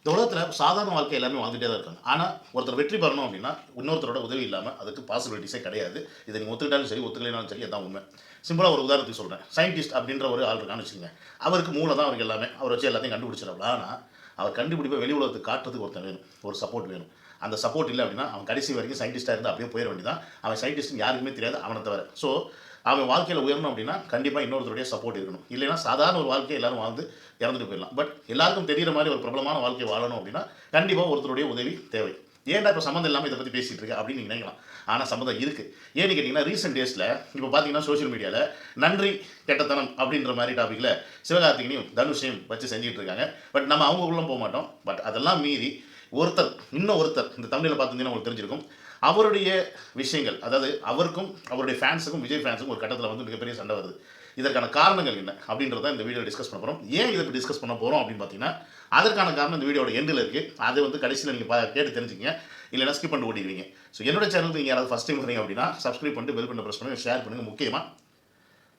இந்த உலகத்தில் சாதாரண வாழ்க்கை எல்லாமே வாழ்ந்துட்டே தான் இருக்காங்க. ஆனால் ஒருத்தர் வெற்றி பெறணும் அப்படின்னா இன்னொருத்தரோட உதவி இல்லாமல் அதுக்கு பாசிபிலிட்டிஸே கிடையாது. இதை நீங்கள் ஒத்துக்கிட்டாலும் சரி ஒத்துக்கலைனாலும் சரி அதான் உண்மை. சிம்பிளாக ஒரு உதாரணத்துக்கு சொல்கிறேன் சயின்டிஸ்ட் அப்படின்ற ஒரு ஆள் இருக்கான்னு வச்சுக்கோங்க. அவருக்கு மூளை தான் அவருக்கு எல்லாமே. அவர் வச்சு எல்லாத்தையும் கண்டுபிடிச்சிடலாம். ஆனால் அவர் கண்டுபிடிப்பை வெளி உலகத்துக்கு காட்டுறதுக்கு ஒருத்தன் வேணும். ஒரு சப்போர்ட் வேணும். அந்த சப்போர்ட் இல்லை அப்படின்னா அவன் கடைசி வரைக்கும் சயின்டிஸ்ட்டாக இருந்து அப்படியே போயிட வேண்டியதான் அவன் சயின்டிஸ்ட்னு யாருக்குமே தெரியாது அவனை தவிர. ஸோ அவன் வாழ்க்கையில் உயரணும் அப்படின்னா கண்டிப்பாக இன்னொருத்தருடைய சப்போர்ட் இருக்கணும். இல்லைன்னா சாதாரண ஒரு வாழ்க்கையை எல்லாரும் வாழ்ந்து இறந்துட்டு போயிடலாம். பட் எல்லாருக்கும் தெரியிற மாதிரி ஒரு பிரபலமான வாழ்க்கை வாழணும் அப்படின்னா கண்டிப்பாக ஒருத்தருடைய உதவி தேவை. ஏன்டா இப்போ சம்மந்தம் இல்லாமல் இதை பற்றி பேசிகிட்டு இருக்கு அப்படின்னு நீங்கள் நினைக்கலாம். ஆனால் சம்மந்தம் இருக்குது ஏன்னு கேட்டிங்கன்னா ரீசெண்ட் டேஸில் இப்போ பார்த்தீங்கன்னா சோஷியல் மீடியாவில் நன்றி கெட்டத்தனம் அப்படின்ற மாதிரி டாப்பிக்கில் சிவகார்த்திகனையும் தனுஷையும் வச்சு செஞ்சுட்டு இருக்காங்க. பட் நம்ம அவங்க உள்ள போக மாட்டோம். பட் அதெல்லாம் மீறி ஒருத்தர் இன்னும் ஒருத்தர் இந்த தமிழில் பார்த்துருந்தீங்கன்னா உங்களுக்கு தெரிஞ்சிருக்கும். அவருடைய விஷயங்கள் அதாவது அவருக்கும் அவருடைய ஃபேன்ஸுக்கும் விஜய் ஃபேன்ஸுக்கும் ஒரு கட்டத்தில் வந்து மிகப்பெரிய சண்டை வருது. இதற்கான காரணங்கள் என்ன அப்படின்றத இந்த வீடியோ டிஸ்கஸ் பண்ண போகிறோம் ஏன் இதை டிஸ்கஸ் பண்ண போகிறோம் அப்படின்னு பார்த்தீங்கன்னா அதற்கான காரணம் இந்த வீடியோட எண்டில் இருக்குது அதை வந்து கடைசியில் நீங்கள் கேட்டு தெரிஞ்சுக்கங்க. இல்லைன்னா ஸ்கிப் பண்ணிட்டு ஓடிடுவீங்க. ஸோ என்னோட சேனலுக்கு நீங்கள் யாராவது ஃபஸ்ட் டைம் வரீங்க அப்படின்னா சப்ஸ்கிரைப் பண்ணிட்டு பெல் பண்ண ப்ரெஸ் பண்ணுங்கள் ஷேர் பண்ணுங்கள் முக்கியமாக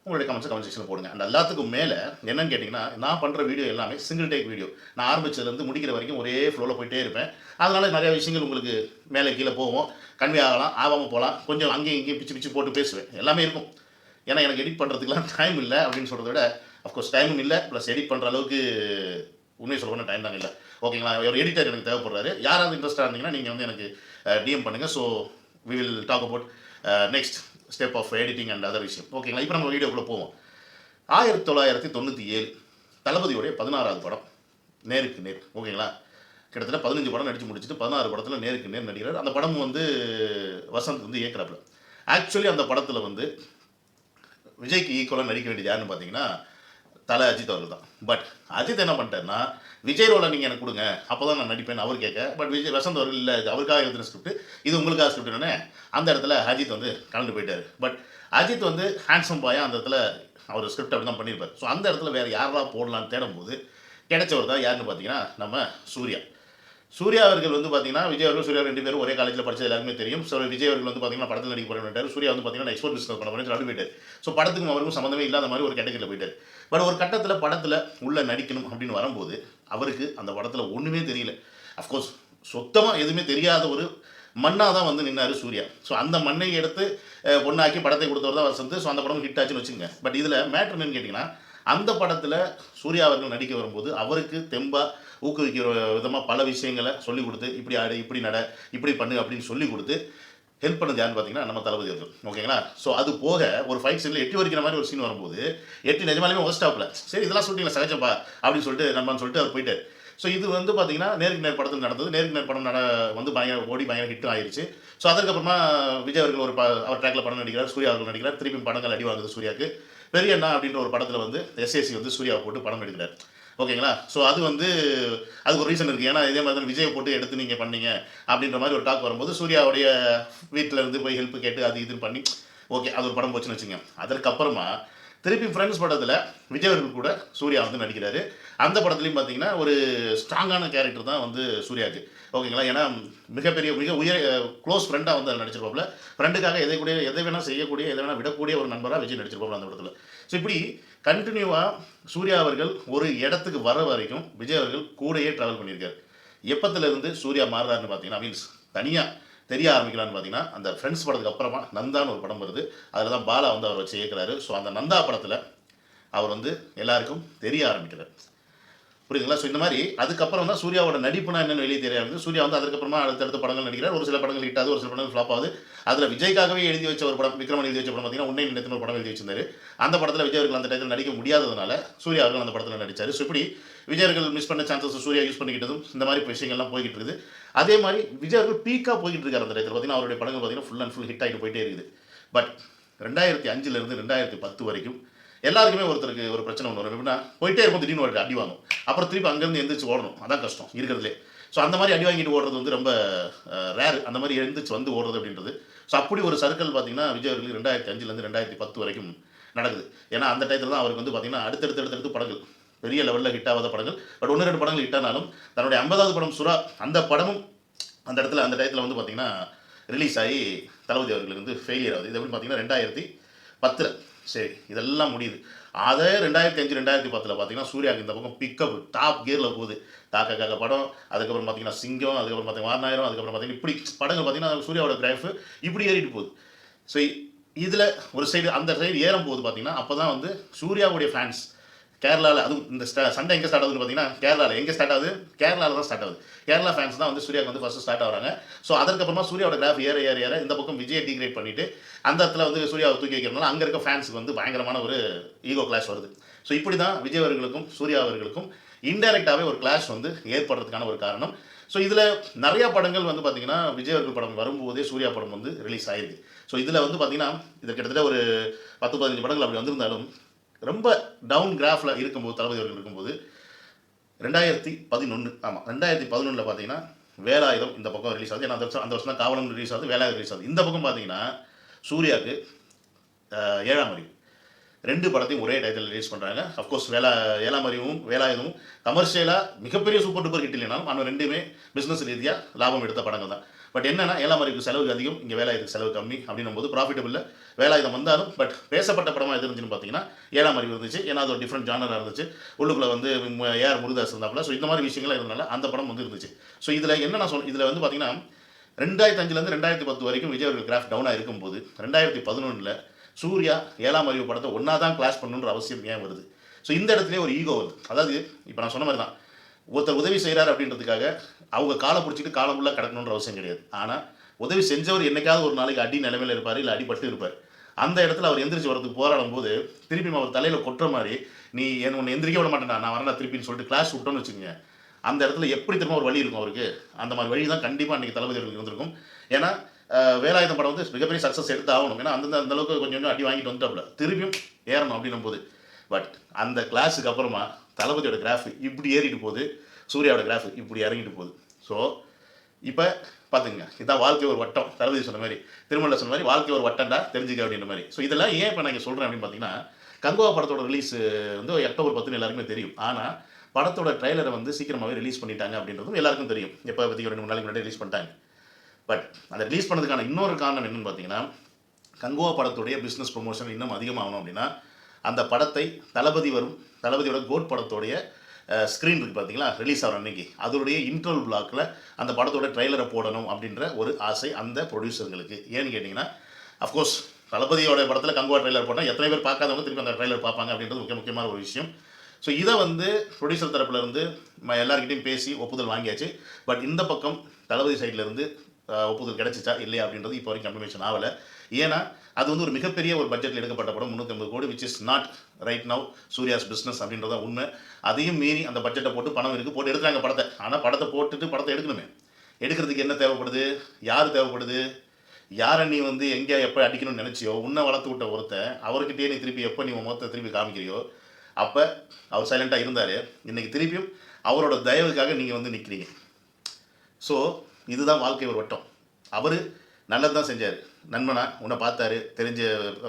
உங்களுடைய கமெண்ட்ஸ் கமெண்ட் செக்ஷனில் போடுங்க. அந்த எல்லாத்துக்கும் மேலே என்னன்னு கேட்டிங்கன்னா நான் பண்ணுற வீடியோ எல்லாமே சிங்கிள் டேக் வீடியோ நான் ஆரம்பிச்சதுலேருந்து முடிக்கிற வரைக்கும் ஒரே ஃப்ளோவில் போயிட்டே இருப்பேன். அதனால் நிறையா விஷயங்கள் உங்களுக்கு மேலே கீழே போவோம் கன்வே ஆகலாம் ஆகாமல் போகலாம். கொஞ்சம் அங்கேயும் இங்கேயும் பிச்சு பிச்சு போட்டு பேசுவேன். எல்லாமே இருக்கும். ஏன்னா எனக்கு எடிட் பண்ணுறதுக்குலாம் டைம் இல்லை அப்படின்னு சொல்கிறத விட அஃப்கோர்ஸ் டைமும் இல்லை. ப்ளஸ் எடிட் பண்ணுற அளவுக்கு உண்மையை சொல்லணும் டைம் தான் இல்லை. ஓகேங்களா ஒரு எடிட்டர் எனக்கு தேவைப்படுறாரு. யாராவது இன்ட்ரெஸ்ட்டாக இருந்தீங்கன்னா நீங்கள் வந்து எனக்கு டிஎம் பண்ணுங்கள் so we will talk about next step of editing and other விஷயம் ஓகேங்களா இப்போ நம்ம வீடியோக்குள்ளே போவோம். ஆயிரத்தி தொள்ளாயிரத்தி தொண்ணூற்றி ஏழு தளபதியுடைய பதினாறாவது படம் நேருக்கு நேர். ஓகேங்களா? கிட்டத்தட்ட பதினஞ்சு படம் நடித்து முடிச்சுட்டு பதினாறு படத்தில் நேருக்கு நேர் நடிக்கிறார். அந்த படம் வந்து வசந்த் வந்து இயக்குறாப்புல. ஆக்சுவலி அந்த படத்தில் வந்து விஜய்க்கு ஈக்குவலாக நடிக்க வேண்டியது யாருன்னு பார்த்தீங்கன்னா தலை அஜித் அவர்கள் தான். பட் அஜித் என்ன பண்ணிட்டாருன்னா விஜய் ரோலை நீங்கள் எனக்கு கொடுங்க. அப்போ தான் நான் நடிப்பேன் அவர் கேட்க. பட் விஜய் வசந்த் அவர்கள் இல்லை இது அவருக்காக எழுதின ஸ்கிரிப்ட் இது உங்களுக்காக ஸ்கிரிப்ட்னே அந்த இடத்துல அஜித் வந்து கலந்து போயிட்டார். பட் அஜித் வந்து ஹேண்ட்ஸம் பாயாக அந்த இடத்துல அவர் ஸ்கிரிப்ட் அப்படி தான் பண்ணியிருப்பார். ஸோ அந்த இடத்துல வேறு யாரெல்லாம் போடலான்னு தேடும்போது கிடைச்சவர் தான் யாருன்னு பார்த்தீங்கன்னா நம்ம சூர்யா. சூர்யா அவர்கள் வந்து பார்த்தீங்கன்னா விஜய் அவர்கள் சூர்யா ரெண்டு பேரும் ஒரே காலேஜில் படிச்சது எல்லாருமே தெரியும். ஸோ விஜய் அவர்கள் வந்து பார்த்தீங்கன்னா படத்தில் நடிக்க போகிறார் சூர்யா வந்து பார்த்தீங்கன்னா எக்ஸ்போர்ட் பிஸ்னஸ் பண்ண போகிறேன் சொல்லி போயிட்டார். ஸோ படத்துக்கும் அவருக்கும் சம்மந்தமே இல்லாத மாதிரி ஒரு கேட்டகரியில் போயிட்டார். பட் ஒரு கட்டத்தில் படத்தில் உள்ள நடிக்கணும் அப்படின்னு வரும்போது அவருக்கு அந்த படத்தில் ஒன்றுமே தெரியல. அஃப்கோர்ஸ் சுத்தமாக எதுவுமே தெரியாத ஒரு மண்ணாக தான் வந்து நின்னார் சூர்யா. ஸோ அந்த மண்ணை எடுத்து பொண்ணாக்கி படத்தை கொடுத்தவர் தான் வசந்த். ஸோ அந்த படம் ஹிட் ஆச்சுன்னு வச்சுங்க பட் இதில் மேட்ரு என்னன்னு கேட்டிங்கன்னா அந்த படத்தில் சூர்யா அவர்கள் நடிக்க வரும்போது அவருக்கு தெம்பாக ஊக்குவிக்கிற விதமாக பல விஷயங்களை சொல்லிக் கொடுத்து இப்படி ஆடு இப்படி நட இப்படி பண்ணு அப்படின்னு சொல்லி கொடுத்து ஹெல்ப் பண்ணது யாருன்னு பார்த்தீங்கன்னா நம்ம தளபதி அவர்கள். ஓகேங்களா? ஸோ அது போக ஒரு ஃபைட் சீனில் எட்டி வரைக்கிற மாதிரி ஒரு சீன் வரும்போது எட்டி நிஜமாலுமே ஒஸ்ட் ஆப்பில் சரி இதெல்லாம் ஷூட்டிங்கில் சகஜப்பா அப்படின்னு சொல்லிட்டு நம்மன்னு சொல்லிட்டு அவர் போயிட்டார். ஸோ இது வந்து பார்த்தீங்கன்னா நேருக்கு நேர் படத்தில் நடந்தது. நேருக்கு நேர் படம் நட வந்து பயங்கர ஓடி பயங்கர ஹிட் ஆயிருச்சு. ஸோ அதுக்கப்புறமா விஜய் அவர்கள் ஒரு ப அவர் ட்ராக்ல படம் நடிக்கிறார் சூர்யா அவர்கள் நடிக்கிறார். திருப்பி படங்கள் அடி வாங்குது சூர்யாவுக்கு பெரிய அண்ணா அப்படின்ற ஒரு படத்தில் வந்து எஸ்ஏசி வந்து சூர்யாவை போட்டு படம் எடுக்கிறார். ஓகேங்களா? ஸோ அது வந்து அதுக்கு ஒரு ரீசன் இருக்குது ஏன்னா இதே மாதிரி தான் விஜயை போட்டு எடுத்து நீங்கள் பண்ணீங்க அப்படின்ற மாதிரி ஒரு டாக் வரும்போது சூர்யாவுடைய வீட்டில் இருந்து போய் ஹெல்ப் கேட்டு அது இதுன்னு பண்ணி ஓகே அது ஒரு படம் போச்சுன்னு வச்சுங்க அதற்கப்புறமா திருப்பி ஃப்ரெண்ட்ஸ் படத்தில் விஜய் அவர்கள் கூட சூர்யா வந்து நடிக்கிறாரு. அந்த படத்துலையும் பார்த்தீங்கன்னா ஒரு ஸ்ட்ராங்கான கேரக்டர் தான் வந்து சூர்யாவுக்கு ஓகேங்களா? ஏன்னா மிகப்பெரிய மிக உயர் க்ளோஸ் ஃப்ரெண்டாக வந்து அதில் நடிச்சிருப்பாப்புல. ஃப்ரெண்டுக்காக எதை கூட எதை வேணால் செய்யக்கூடிய எதை வேணால் விடக்கூடிய ஒரு நண்பராக விஜய் நடிச்சிருப்பாப்புல அந்த படத்தில். ஸோ இப்படி கண்டினியூவாக சூர்யா அவர்கள் ஒரு இடத்துக்கு வர வரைக்கும் விஜய் அவர்கள் கூடயே ட்ராவல் பண்ணியிருக்காரு. எப்பத்துலேருந்து சூர்யா மாறுறாருன்னு பார்த்தீங்கன்னா மீன்ஸ் தனியாக தெரிய ஆரம்பிக்கலான்னு பார்த்தீங்கன்னா அந்த ஃப்ரெண்ட்ஸ் படத்துக்கு அப்புறமா நந்தான்னு ஒரு படம் வருது. அதில் தான் பாலா வந்து அவர் வச்சு இயக்குறாரு. ஸோ அந்த நந்தா படத்தில் அவர் வந்து எல்லாருக்கும் தெரிய ஆரம்பிக்கிறார். புரியுதுங்களா? ஸோ இந்த மாதிரி அதுக்கப்புறம் தான் சூர்யாவோட நடிப்புனா என்னன்னு வெளியே தெரிய ஆரம்பிச்சு சூர்யா வந்து அதுக்கப்புறமா அடுத்தடுத்த படங்கள் நடிக்கிறார். ஒரு சில படங்கள் ஹிட் ஆகுது ஒரு சில படங்கள் ஃப்ளாப் ஆகுது. அதில் விஜய்க்காகவே எழுதி வச்ச ஒரு படம் விக்ரமன் எழுதி வச்ச படம் பார்த்தீங்கன்னா உன்னை நினைத்து ஒரு படம் எழுதி வச்சிருந்தாரு. அந்த படத்தில் விஜய் அவர்கள் அந்த டயத்தில் நடிக்க முடியாததுனால சூர்யா அவர்கள் அந்த படத்தில் நடித்தார் ஸோ இப்படி விஜய் அவர்கள் மிஸ் பண்ண சான்சஸ் சூர்யா யூஸ் பண்ணிக்கிட்டதும் இந்த மாதிரி விஷயங்கள்லாம் போய்கிட்டு இருக்குது. அதே மாதிரி விஜய் அவர்கள் பீக்காக போய்கிட்டு இருக்கார் அந்த டயத்தில் பார்த்தீங்கன்னா அவருடைய படங்கள் பார்த்தீங்கன்னா ஃபுல் அண்ட் ஃபுல் ஹிட் ஆகிட்டு போயிட்டே இருக்குது. பட் ரெண்டாயிரத்தி அஞ்சுலேருந்து ரெண்டாயிரத்தி பத்து வரைக்கும் எல்லாருக்குமே ஒருத்தருக்கு ஒரு பிரச்சனை ஒன்று வரும். எப்படின்னா போயிட்டே இருக்கும் திடீர்னு ஒரு அடி வாங்கும். அப்புறம் திருப்பி அங்கேருந்து எந்திரிச்சு ஓடணும். அதான் கஷ்டம் இருக்கிறதுலே. ஸோ அந்த மாதிரி அடி வாங்கிட்டு ஓடுறது வந்து ரொம்ப ரேர் அந்த மாதிரி எழுந்திரிச்சு வந்து ஓடுறது அப்படின்றது. ஸோ அப்படி ஒரு சர்க்கிள் பார்த்தீங்கன்னா விஜய் அவர்களுக்கு ரெண்டாயிரத்தி அஞ்சுலேருந்து ரெண்டாயிரத்தி பத்து வரைக்கும் நடக்குது. ஏன்னா அந்த டயத்தில் தான் அவருக்கு வந்து பார்த்தீங்கன்னா அடுத்தடுத்து அடுத்தடுத்து படங்கள் பெரிய லெவலில் ஹிட் ஆகாத படங்கள். பட் ஒன்று ரெண்டு படங்கள் ஹிட் ஆனாலும் தன்னுடைய ஐம்பதாவது படம் சுறா அந்த படமும் அந்த இடத்துல அந்த டயத்தில் வந்து பார்த்தீங்கன்னா ரிலீஸ் ஆகி தளபதி அவர்களுக்கு வந்து ஃபெயிலியர் ஆகுது. இது எப்படி பார்த்தீங்கன்னா ரெண்டாயிரத்தி பத்தில். சரி இதெல்லாம் முடியுது. அதே ரெண்டாயிரத்தி அஞ்சு ரெண்டாயிரத்தி பத்தில் பார்த்தீங்கன்னா சூர்யாவுக்கு இந்த பக்கம் பிக்கப் டாப் கியரில் போகுது. தாக்க காக்க படம் அதுக்கப்புறம் பார்த்தீங்கன்னா சிங்கம் அதுக்கப்புறம் பார்த்தீங்கன்னா வாரணாயிரம் அதுக்கப்புறம் பார்த்தீங்கன்னா இப்படி படங்கள் பார்த்தீங்கன்னா சூர்யாவோட கிராஃப் இப்படி ஏறிட்டு போகுது. ஸோ இதில் ஒரு சைடு அந்த சைடு ஏறும் போது பார்த்தீங்கன்னா அப்போ தான் வந்து சூர்யாவுடைய ஃபேன்ஸ் கேரளாவில் அதுவும் இந்த சண்டை எங்கே ஸ்டார்ட் ஆகுதுன்னு பார்த்தீங்கன்னா கேரளாவில் எங்கே ஸ்டார்ட் ஆகுது? கேரளாவில் தான் ஸ்டார்ட் ஆகுது. கேரளா ஃபேன்ஸ் தான் வந்து சூர்யாவுக்கு வந்து ஃபஸ்ட்டு ஸ்டார்ட் ஆகிறாங்க. ஸோ அதற்கப்புறமா சூர்யாவோட கிராஃப் ஏற ஏற ஏற இந்த பக்கம் விஜயை டிகிரேட் பண்ணிட்டு அந்த இடத்துல வந்து சூர்யாவை தூக்கி வைக்கிறதுனால அங்கே இருக்க ஃபேன்ஸுக்கு வந்து பயங்கரமான ஒரு ஈகோ கிளாஷ் வருது. ஸோ இப்படி தான் விஜய் அவர்களுக்கும் சூர்யா அவர்களுக்கும் இன்டெரக்டாகவே ஒரு கிளாஷ் வந்து ஏற்படுறதுக்கான ஒரு காரணம். ஸோ இதில் நிறையா படங்கள் வந்து பார்த்தீங்கன்னா விஜய் அவர்கள் படம் வரும்போதே சூர்யா படம் வந்து ரிலீஸ் ஆயிருக்கு ஸோ இதில் வந்து பார்த்தீங்கன்னா இது கிட்டத்தட்ட ஒரு பத்து பதினஞ்சு படங்கள் அப்படி வந்திருந்தாலும் ரொம்ப டவுன் கிராஃபில் இருக்கும்போது தளபதி அவர்கள் இருக்கும்போது ரெண்டாயிரத்தி பதினொன்று ஆமாம் ரெண்டாயிரத்தி பதினொன்றில் பார்த்தீங்கன்னா வேலாயுதம் இந்த பக்கம் ரிலீஸ் ஆகுது. ஏன்னா அந்த வருஷம் அந்த வருஷம் தான் காவலம் ரிலீஸ் ஆகுது வேலாயுதம் ரிலீஸ் ஆகுது. இந்த பக்கம் பார்த்தீங்கன்னா சூர்யாவுக்கு ஏழாம் அறிவு. ரெண்டு படத்தையும் ஒரே டயத்தில் ரிலீஸ் பண்ணுறாங்க அஃப்கோர்ஸ் வேலா ஏழாம் அறிவும் வேலாயுதமும் கமர்ஷியலாக மிகப்பெரிய சூப்பர் டூப்பர் ஹிட் இல்லைனாலும் ஆனால் ரெண்டுமே பிஸ்னஸ் ரீதியாக லாபம் எடுத்த படங்கள் தான் பட் என்னன்னா ஏழாம் அறிவுக்கு செலவு அதிகம் இங்கே வேலாயுதத்துக்கு செலவு கம்மி அப்படின்னும் போது ப்ராஃபிட்டபிளில் வேலாயுதம் வந்தாலும் பட் பேசப்பட்ட படமாக எது இருந்துச்சுன்னு பார்த்தீங்கன்னா ஏழாம் அறிவு இருந்துச்சு. ஏன்னா அது ஒரு டிஃப்ரெண்ட் ஜானராக இருந்துச்சு. உள்ளுக்குள்ளே வந்து ஏஆர் முருகதாஸ் இருந்தாப்புல. ஸோ இந்த மாதிரி விஷயங்கள் இருந்தனால அந்த படம் வந்து இருந்துச்சு. ஸோ இதில் என்ன நான் சொல் இதில் வந்து பார்த்தீங்கன்னா ரெண்டாயிரத்தி அஞ்சுலேருந்து ரெண்டாயிரத்தி பத்து வரைக்கும் விஜய் அவர்கள் கிராஃப் டவுனாக இருக்கும்போது ரெண்டாயிரத்தி பதினொன்றில் சூர்யா ஏழாம் அறிவு படத்தை ஒன்றா தான் கிளாஸ் பண்ணணுன்ற அவசியம் ஏன் வருது? ஸோ இந்த இடத்துலயே ஒரு ஈகோ வருது. அதாவது இப்போ நான் சொன்ன மாதிரி தான் ஒருத்தர் உதவி செய்கிறார் அப்படின்றதுக்காக அவங்க காலை பிடிச்சிட்டு காலம் ஃபுல்லாக கிடக்கணுன்ற அவசியம் கிடையாது. ஆனால் உதவி செஞ்சவர் என்னைக்காவது ஒரு நாளைக்கு அடி நிலைமையில் இருப்பார் இல்லை அடிபட்டு இருப்பார். அந்த இடத்துல அவர் எந்திரிச்சு வரதுக்கு போராடும் போது திருப்பி அவர் தலையில் கொட்டுற மாதிரி நீ என்ன உன்னை எந்திரிக்க விட மாட்டேன்டா நான் வரேன் திருப்பின்னு சொல்லிட்டு கிளாஸ் விட்டோன்னு வச்சுக்கோங்க. அந்த இடத்துல எப்படி திரும்ப ஒரு வழி இருக்கும் அவருக்கு? அந்த மாதிரி வழி தான் கண்டிப்பாக அன்றைக்கி தளபதி அவர்களுக்கு இருந்திருக்கும். ஏன்னா வேலாயுதம் படம் வந்து மிகப்பெரிய சக்ஸஸ் எடுத்து ஆகணும். ஏன்னா அந்த அந்த அளவுக்கு கொஞ்சம் கொஞ்சம் அடி வாங்கிட்டு வந்துட்டாப்புல. திருப்பியும் ஏறணும் அப்படின்னும் போது பட் அந்த கிளாஸுக்கு அப்புறமா தளபதியோட கிராஃப் இப்படி ஏறிட்டு போகுது சூர்யாவோட கிராஃப் இப்படி இறங்கிட்டு போகுது. ஸோ இப்போ பார்த்துங்க இதான் வாழ்க்கை ஒரு வட்டம். தளபதி சொன்ன மாதிரி திருமலை சொன்ன மாதிரி வாழ்க்கை ஒரு வட்டம்டா தெரிஞ்சுக்க அப்படின்ற மாதிரி. ஸோ இதெல்லாம் ஏன் இப்போ நான் இங்கே சொல்கிறேன் அப்படின்னு பார்த்தீங்கன்னா கங்குவா படத்தோட ரிலீஸ் வந்து அக்டோபர் பத்துன்னு எல்லாருக்குமே தெரியும். ஆனால் படத்தோட ட்ரைலரை வந்து சீக்கிரமாகவே ரிலீஸ் பண்ணிட்டாங்க அப்படின்றதும் எல்லாருக்கும் தெரியும். எப்போ பற்றி ரெண்டு மூணு நாளைக்கு முன்னாடி ரிலீஸ் பண்ணிட்டாங்க. பட் அதை ரிலீஸ் பண்ணதுக்கான இன்னொரு காரணம் என்னென்னு பார்த்தீங்கன்னா கங்குவா படத்துடைய பிஸ்னஸ் ப்ரொமோஷன் இன்னும் அதிகமாகணும் அப்படின்னா அந்த படத்தை தளபதி வரும் தளபதியோட கோட் படத்தோடைய ஸ்க்ரீன் இருக்குது பார்த்தீங்களா ரிலீஸ் ஆகிற அன்னைக்கு. அதோடைய இன்டர்வல் பிளாக்கில் அந்த படத்தோட ட்ரைலரை போடணும் அப்படின்ற ஒரு ஆசை அந்த ப்ரொடியூசர்களுக்கு ஏன்னு கேட்டிங்கன்னா அஃப்கோர்ஸ் தளபதியோட படத்தில் கங்குவா ட்ரைலர் போட்டால் எத்தனை பேர் பார்க்காதவங்க திருப்பி அந்த ட்ரெய்லர் பார்ப்பாங்க அப்படின்றது முக்கிய முக்கியமான ஒரு விஷயம். ஸோ இதை வந்து ப்ரொடியூசர் தரப்புல இருந்து ம- பேசி ஒப்புதல் வாங்கியாச்சு. பட் இந்த பக்கம் தளபதி சைட்லேருந்து ஒப்புதல் கிடைச்சிச்சா இல்லையா அப்படின்றது இப்போ வரைக்கும் கன்ஃபர்மேஷன் ஆகலை. ஏன்னா அது வந்து ஒரு மிகப்பெரிய ஒரு பட்ஜெட்டில் எடுக்கப்பட்ட படம் முந்நூற்றி கோடி which is not right now Surya's business அப்படின்றத உண்மை. அதையும் மீறி அந்த பட்ஜெட்டை போட்டு பணம் இருக்குது போட்டு எடுக்கிறாங்க படத்தை. ஆனால் படத்தை போட்டுட்டு படத்தை எடுக்கணுமே. எடுக்கிறதுக்கு என்ன தேவைப்படுது? யார் தேவைப்படுது? யாரை நீ வந்து எங்கே எப்போ அடிக்கணும்னு நினச்சியோ உன்னை வளர்த்து விட்ட ஒருத்தன் அவர்கிட்டயே நீ திருப்பி எப்போ நீ உன் முகத்தை திருப்பி காமிக்கிறியோ அப்போ அவர் சைலண்ட்டாக இருந்தார். இன்றைக்கி திருப்பியும் அவரோட தயவுக்காக நீங்கள் வந்து நிற்கிறீங்க ஸோ இதுதான் வாழ்க்கை ஒரு வட்டம். அவர் நல்லது தான் செஞ்சார். நண்பனா உன்னை பார்த்தாரு தெரிஞ்ச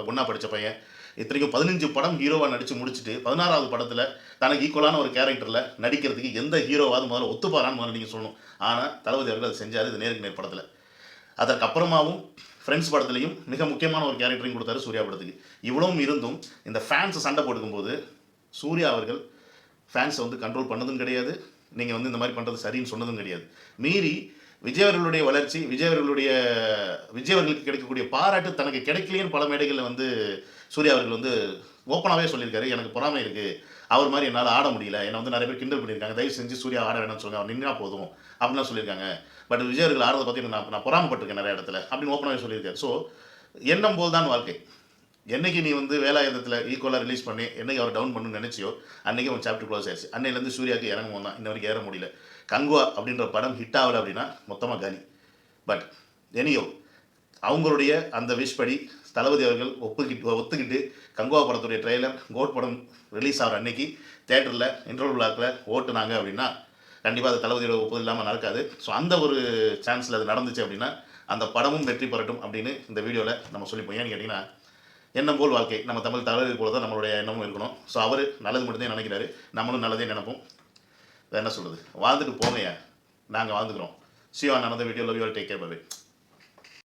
ஒன்றா படித்த பையன். இத்தனைக்கும் பதினஞ்சு படம் ஹீரோவாக நடித்து முடிச்சுட்டு பதினாறாவது படத்தில் தனக்கு ஈக்குவலான ஒரு கேரக்டரில் நடிக்கிறதுக்கு எந்த ஹீரோவாவது முதல்ல ஒத்துப்பாரான்னு முதல்ல நீங்கள் சொல்லணும். ஆனால் தளபதி அவர்கள் அதை செஞ்சார் இது நேருக்கு நேர் படத்தில். அதற்கப்புறமாவும் ஃப்ரெண்ட்ஸ் படத்துலையும் மிக முக்கியமான ஒரு கேரக்டரையும் கொடுத்தாரு சூர்யா படத்துக்கு. இவ்வளவும் இருந்தும் இந்த ஃபேன்ஸ் சண்டை போட்டுக்கும்போது சூர்யா அவர்கள் ஃபேன்ஸை வந்து கண்ட்ரோல் பண்ணதும் கிடையாது. நீங்கள் வந்து இந்த மாதிரி பண்ணுறது சரின்னு சொன்னதும் கிடையாது. மீறி விஜய் அவர்களுடைய வளர்ச்சி விஜய் அவர்களுடைய விஜய் அவர்களுக்கு கிடைக்கக்கூடிய பாராட்டு தனக்கு கிடைக்கலையேன்னு பல மேடைகளில் வந்து சூர்யா அவர்கள் வந்து ஓப்பனாகவே சொல்லியிருக்காரு. எனக்கு பொறாமை இருக்குது அவர் மாதிரி என்னால் ஆட முடியல. என்னை வந்து நிறைய பேர் கிண்டல் பண்ணியிருக்காங்க. தயவு செஞ்சு சூர்யா ஆட வேணாம்னு சொல்லுங்க. அவர் நின்னா போதும். அப்படின்லாம் சொல்லியிருக்காங்க. பட் விஜய் அவர்கள் ஆடுறதை பற்றி நான் நான் பொறாமப்பட்டிருக்கேன் நிறைய இடத்துல. அப்படின்னு ஓப்பனாகவே சொல்லியிருக்காரு. ஸோ எண்ணம் போல் தான் வாழ்க்கை. என்னைக்கு நீ வந்து வேலாயுதத்தில் ஈக்குவலாக ரிலீஸ் பண்ணி என்னைக்கு அவர் டவுன் பண்ணணும்னு நினைச்சியோ அன்றைக்கி அவன் சாப்டர் க்ளோஸ் ஆயிடுச்சு அன்னையிலேருந்து சூர்யாவுக்கு இறங்கும் தான். இன்ன வரைக்கும் ஏற முடியல. கங்குவா அப்படின்ற படம் ஹிட் ஆகலை அப்படின்னா மொத்தமாக காலி. பட் எனியோ அவங்களுடைய அந்த விஷ் படி தளபதி அவர்கள் ஒப்புக்கிட்டு ஒத்துக்கிட்டு கங்குவா படத்துடைய ட்ரெய்லர் கோட் படம் ரிலீஸ் ஆகிற அன்னைக்கு தேட்டரில் இன்டர்வல் பிளாக்ல ஓட்டுனாங்க அப்படின்னா கண்டிப்பாக அது தளபதியோட ஒப்புதல் இல்லாமல் நடக்காது. ஸோ அந்த ஒரு சான்ஸில் அது நடந்துச்சு அப்படின்னா அந்த படமும் வெற்றி பெறட்டும் அப்படின்னு இந்த வீடியோவில் நம்ம சொல்லிப்போம் ஏன்னு கேட்டிங்கன்னா எண்ணம் போல் வாழ்க்கை. நம்ம தமிழ் தலைவர் போல தான் நம்மளுடைய எண்ணமும் இருக்கணும். ஸோ அவர் நல்லது மட்டும்தான் நினைக்கிறாரு. நம்மளும் நல்லதே நினைப்போம். என்ன சொல்கிறது வாழ்ந்துட்டு போங்க நாங்கள் வாழ்ந்துக்கிறோம். சிவா நடந்த video love you take care bye